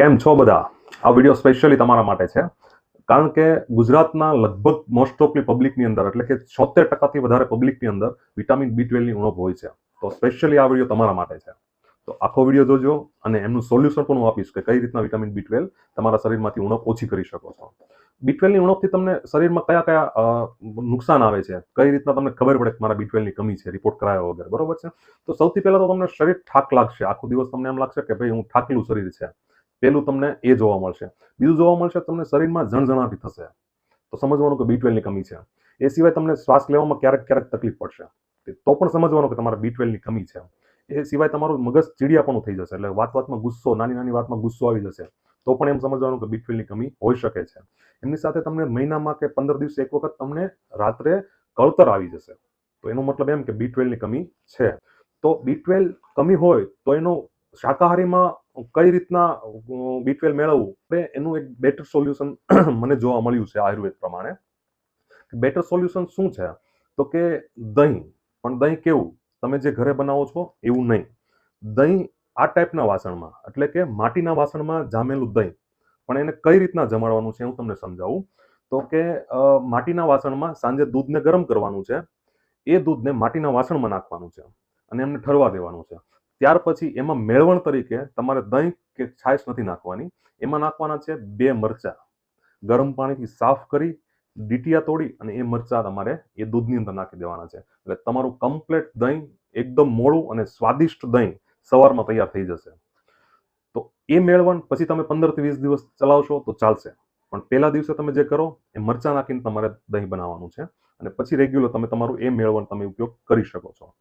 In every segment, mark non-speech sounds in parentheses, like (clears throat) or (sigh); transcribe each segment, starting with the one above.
કેમ છો બધા? આ વીડિયો સ્પેશિયલી તમારા માટે છે. કારણ કે ગુજરાતના લગભગ મોસ્ટ ઓફલી પબ્લિકની અંદર, એટલે કે છોતેર ટકાથી વધારે પબ્લિકની અંદર વિટામિન બી ટ્વેલ્વની ઉણપ હોય છે. તો સ્પેશિયલી આ વીડિયો તમારા માટે છે. તો આખો વીડિયો જોજો અને એમનું સોલ્યુશન પણ હું આપીશ કે કઈ રીતના વિટામિન બી ટ્વેલ્વ તમારા શરીરમાંથી ઉણપ ઓછી કરી શકો છો. બી ટ્વેલ્વની ઉણપથી તમને શરીરમાં કયા કયા નુકસાન આવે છે? કઈ રીતના તમને ખબર પડે કે મારા બી ટ્વેલ્વની કમી છે? રિપોર્ટ કરાયો વગર. બરોબર છે? તો સૌથી પહેલાં તો તમને શરીર થાક લાગશે. આખો દિવસ તમને એમ લાગશે કે ભાઈ હું થાકેલું શરીર છે. પહેલું તમને એ જોવા મળશે. બીજું જોવા મળશે તમને શરીરમાં જણજણાટી થશે. તો સમજવાનું કે બી ટ્વેલ્વની કમી છે. એ સિવાય તમને શ્વાસ લેવામાં ક્યારેક ક્યારેક તકલીફ પડશે. તો પણ સમજવાનું કે તમારે બી ટ્વેલ્વની કમી છે. એ સિવાય તમારું મગજ ચીડિયાપણું થઈ જશે. એટલે વાત વાતમાં ગુસ્સો, નાની નાની વાતમાં ગુસ્સો આવી જશે. તો પણ એમ સમજવાનું કે બી ટ્વેલ્વની કમી હોઈ શકે છે. એમની સાથે તમને મહિનામાં કે પંદર દિવસે એક વખત તમને રાત્રે કળતર આવી જશે. તો એનો મતલબ એમ કે બી ટ્વેલ્વની કમી છે. તો બી ટ્વેલ્વ કમી હોય તો એનો શાકાહારીમાં કઈ રીતના બી ટ્વેલ્વ મેળવવું? એનું એક બેટર સોલ્યુશન (clears throat) મને જોવા મળ્યું છે આયુર્વેદ પ્રમાણે. બેટર સોલ્યુશન શું છે? તો કે દહીં. પણ દહીં કેવું? તમે જે ઘરે બનાવો છો, એવું નહીં. દહીં આ ટાઈપના વાસણમાં, એટલે કે માટીના વાસણમાં જામેલું દહીં. પણ એને કઈ રીતના જમાડવાનું છે, હું તમને સમજાવું. તો કે માટીના વાસણમાં સાંજે દૂધને ગરમ કરવાનું છે. એ દૂધને માટીના વાસણમાં નાખવાનું છે. અને એમને ઠરવા દેવાનું છે. ત્યાર પછી એમાં મેળવણ તરીકે તમારે દહીં કે છાશ નથી નાખવાની. એમાં નાખવાના છે બે મરચા. ગરમ પાણીથી સાફ કરી, ડીટીયા તોડી અને એ મરચા તમારે એ દૂધની અંદર નાખી દેવાના છે. એટલે તમારું કમ્પ્લેટ દહીં એકદમ મોળું અને સ્વાદિષ્ટ દહીં સવારમાં તૈયાર થઈ જશે. તો એ મેળવણ પછી તમે પંદરથી વીસ દિવસ ચલાવશો તો ચાલશે. પણ પહેલા દિવસે તમે જે કરો એ મરચાં નાખીને તમારે દહીં બનાવવાનું છે. અને પછી રેગ્યુલર તમે તમારું એ મેળવણ તમે ઉપયોગ કરી શકો છો.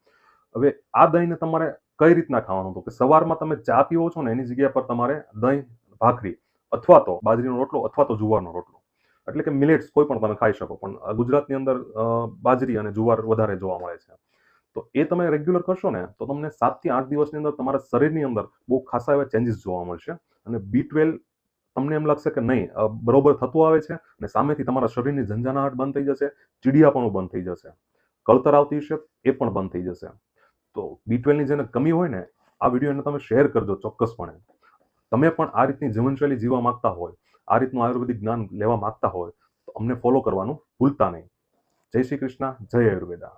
હવે આ દહીંને તમારે કઈ રીતના ખાવાનું તો કે સવારમાં તમે ચા પીવો છો ને એની જગ્યા પર તમારે દહીં, ભાખરી અથવા તો બાજરીનો રોટલો અથવા તો જુવારનો રોટલો. એટલે કે મિલેટ્સ કોઈ પણ તમે ખાઈ શકો, પણ ગુજરાતની અંદર બાજરી અને જુવાર વધારે જોવા મળે છે. તો એ તમે રેગ્યુલર કરશો ને, તો તમને સાતથી આઠ દિવસની અંદર તમારા શરીરની અંદર બહુ ખાસા એવા ચેન્જીસ જોવા મળશે અને બી ટ્વેલ્વ તમને એમ લાગશે કે નહીં બરોબર થતું આવે છે અને સામેથી તમારા શરીરની ઝંઝાનાહટ બંધ થઈ જશે, ચીડિયાપણું બંધ થઈ જશે, કળતર આવતી હશે, એ પણ બંધ થઈ જશે. તો બી ટ્વેલ્વની જેને કમી હોય ને, આ વિડીયોને તમે શેર કરજો ચોક્કસપણે. તમે પણ આ રીતની જીવનશૈલી જીવવા માંગતા હોય, આ રીતનું આયુર્વેદિક જ્ઞાન લેવા માંગતા હોય, તો અમને ફોલો કરવાનું ભૂલતા નહીં. જય શ્રી કૃષ્ણ, જય આયુર્વેદા.